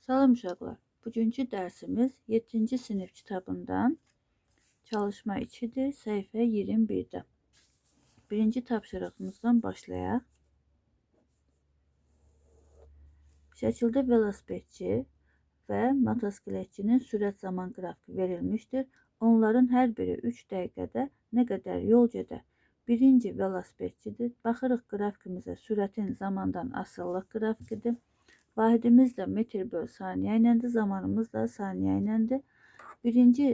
Salam uşaqlar. Bugünkü dərsimiz 7-ci sinif kitabından çalışma 2-dir, səhifə 21-də. Birinci tapşırığımızdan başlayaq. Şəkildə velosipedçi və motosikletçinin sürət zaman qrafiki verilmişdir. Onların hər biri 3 dəqiqədə nə qədər yol gedər? Birinci velosipedçidir. Baxırıq qrafikimizə sürətin zamandan asıllıq qrafikidir. Vahidimiz də metr böl saniyə iləndir, zamanımız da saniyə iləndir. Birinci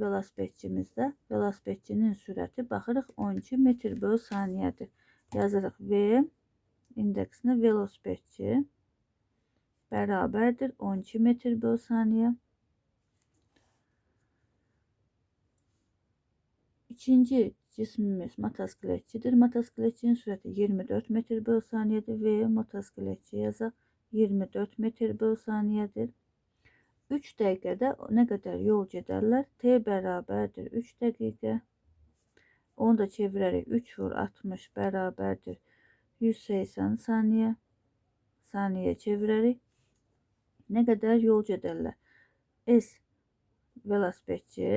velosipedçimizdə velosipedçinin sürəti baxırıq 12 metr böl saniyədir. Yazırıq V indeksinə velosipedçi bərabərdir 12 metr böl saniyə. İkinci cismimiz motosikletçidir. Motosikletçinin sürəti 24 metr böl saniyədir və motosikletçi yazaq 24 metr böl saniyədir. 3 dəqiqədə nə qədər yol gedərlər? T bərabərdir 3 dəqiqə. Onu da çevirərək 3 vur 60 bərabərdir 180 saniyə. Saniyə çevirərək nə qədər yol gedərlər? S velosipedçi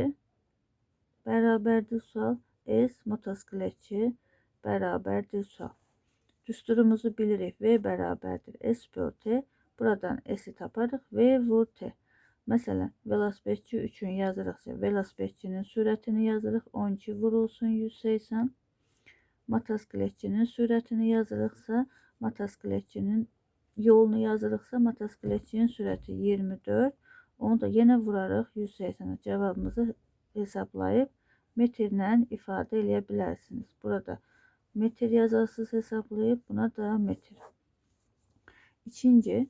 bərabərdir sual. S motosikletçi bərabərdir sual. Düsturumuzu bilirik. V bərabərdir S böl T. Buradan S'i taparıq. V vur T. Məsələn, velosipedçi üçün yazırıqsa, velosipedçinin sürətini yazırıq. 12 vurulsun 180. Motosikletçinin sürətini yazırıqsa, motosikletçinin yolunu yazırıqsa, motosikletçinin sürəti 24. Onu da yenə vurarıq 180. Cavabımızı hesablayıb metrlə ifadə eləyə bilərsiniz. Burada metr yazarsınız hesablayıb, buna da metr. İkinci,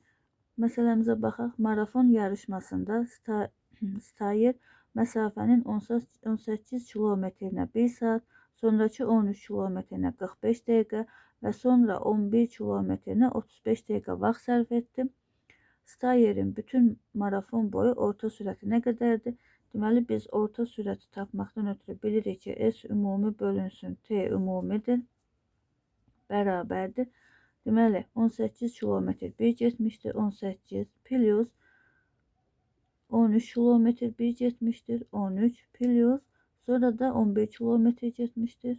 məsələmizə baxaq. Marafon yarışmasında sta Stayır məsafənin 18 kilometrinə 1 saat, sonraki 13 kilometrinə 45 dəqiqə və sonra 11 kilometrinə 35 dəqiqə vaxt sərf etdi. Stayer'in bütün marafon boyu orta sürəti nə qədərdir? Deməli biz orta sürəti tapmaqdan ötürü bilirik ki, S ümumi bölünsün T ümumidir. Bərabərdir. Deməli 18 kilometr 1 getmişdir. 18 plus 13 kilometr 1 getmişdir. 13 plus sonra da 11 kilometr getmişdir.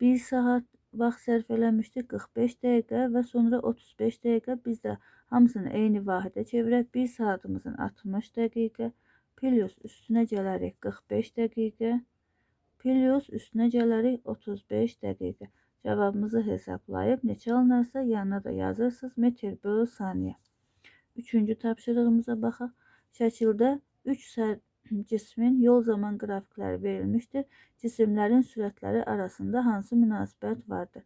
1 saat vaxt sərf eləmişdik 45 dəqiqə və sonra 35 dəqiqə biz də hamısını eyni vahidə çevirək 1 saatımızın 60 dəqiqə plus üstünə gələrik 45 dəqiqə plus üstünə gələrik 35 dəqiqə cavabımızı hesablayıb neçə alınarsa yanına da yazırsınız metr böl saniyə üçüncü tapşırığımıza baxaq şəkildə 3 sər cismin yol zaman qrafikləri verilmişdir. Cisimlərin sürətləri arasında hansı münasibət vardır?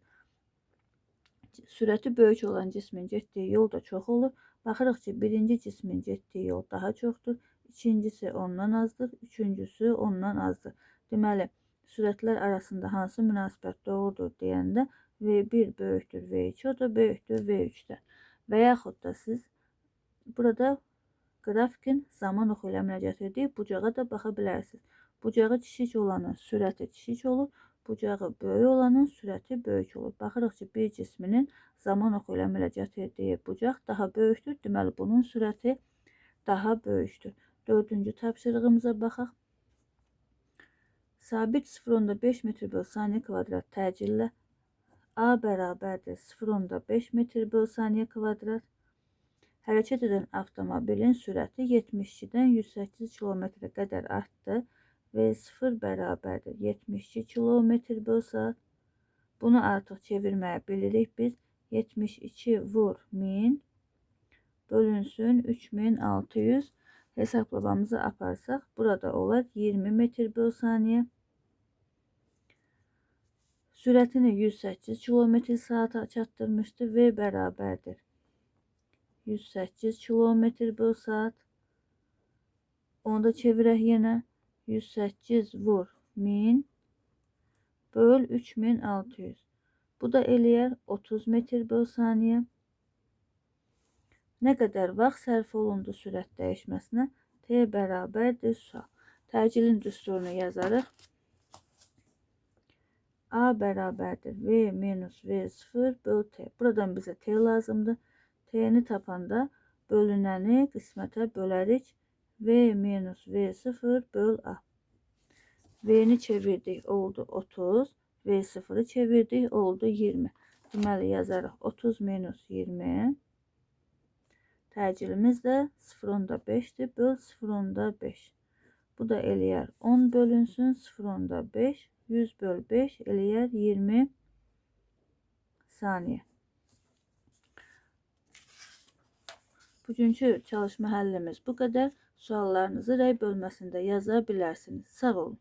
Sürəti böyük olan cismin getdiyi yol da çox olur. Baxırıq ki, birinci cismin getdiyi yol daha çoxdur. İkincisi ondan azdır. Üçüncüsü ondan azdır. Deməli, sürətlər arasında hansı münasibət doğrudur deyəndə V1 böyükdür V2, o da böyükdür V3-dən. Və yaxud da siz burada Qrafikin zaman oxu ilə müraciət edib bucağa da baxa bilərsiniz. Bucağı kiçik olanın sürəti kiçik olur, bucağı böyük olanın sürəti böyük olur. Baxırıq ki, bir cisminin zaman oxu ilə müraciət etdiyi bucaq daha böyükdür. Deməli, bunun sürəti daha böyükdür. Dördüncü tapşırığımıza baxaq. Sabit 0.5 metr böl saniyə kvadrat təcillə A bərabərdir 0.5 metr böl saniyə kvadrat Hərəkət edən avtomobilin sürəti 72-dən 108 km qədər artdı və 0 bərabərdir 72 km böl saat. Bunu artıq çevirməyə bilirik biz. 72 vur 1000 bölünsün 3600 hesablamamızı aparsaq burada olar 20 metr böl saniyə. Sürətini 108 km saata çatdırmışdı və bərabərdir 108 kilometre böl saat. Onu da çevirək yenə. 108 vur 1000 böl 3600. Bu da eləyər 30 metr böl saniyə. Nə qədər vaxt sərf olundu sürət dəyişməsinə? T bərabərdir. Təcilin düsturunu yazarıq. A bərabərdir V minus V0 böl T. Buradan bizə T lazımdır. T'ni tapanda bölünəni qismətə bölərik. V minus V0 böl A. V'ni çevirdik oldu 30. V0'ı çevirdik oldu 20. Deməli yazarıq 30 minus 20. Təcilimiz də 0.5'dir. Böl 0.5. Bu da eləyər 10 bölünsün 0.5. 100 böl 5 eləyər 20 saniye. Bugünkü çalışma həllimiz bu qədər. Suallarınızı rəy bölməsində yaza bilərsiniz. Sağ olun.